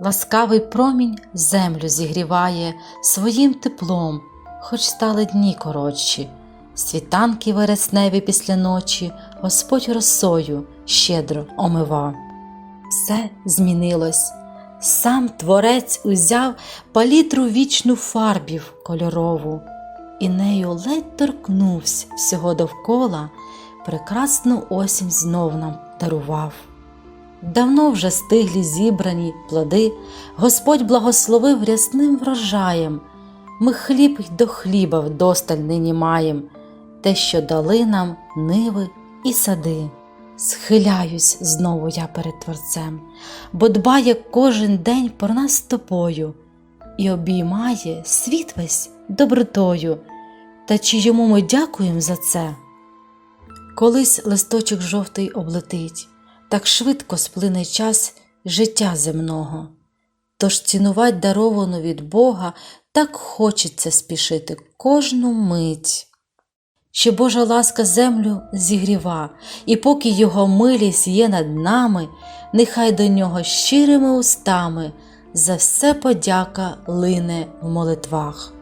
Ласкавий промінь землю зігріває своїм теплом, хоч стали дні коротші. Світанки вересневі після ночі Господь росою щедро омива. Все змінилось. Сам творець узяв палітру вічну фарбів кольорову, і нею ледь торкнувся всього довкола, прекрасну осінь знов нам дарував. Давно вже стиглі зібрані плоди, Господь благословив рясним врожаєм. Ми хліб й до хліба вдосталь нині маєм, те, що дали нам ниви і сади. Схиляюсь знову я перед Творцем, бо дбає кожен день про нас з тобою і обіймає світ весь добротою, та чи йому ми дякуємо за це? Колись листочок жовтий облетить, так швидко сплине час життя земного. Тож цінувать даровану від Бога так хочеться спішити кожну мить. Що Божа ласка землю зігріва, і поки його милість є над нами, нехай до нього щирими устами за все подяка лине в молитвах.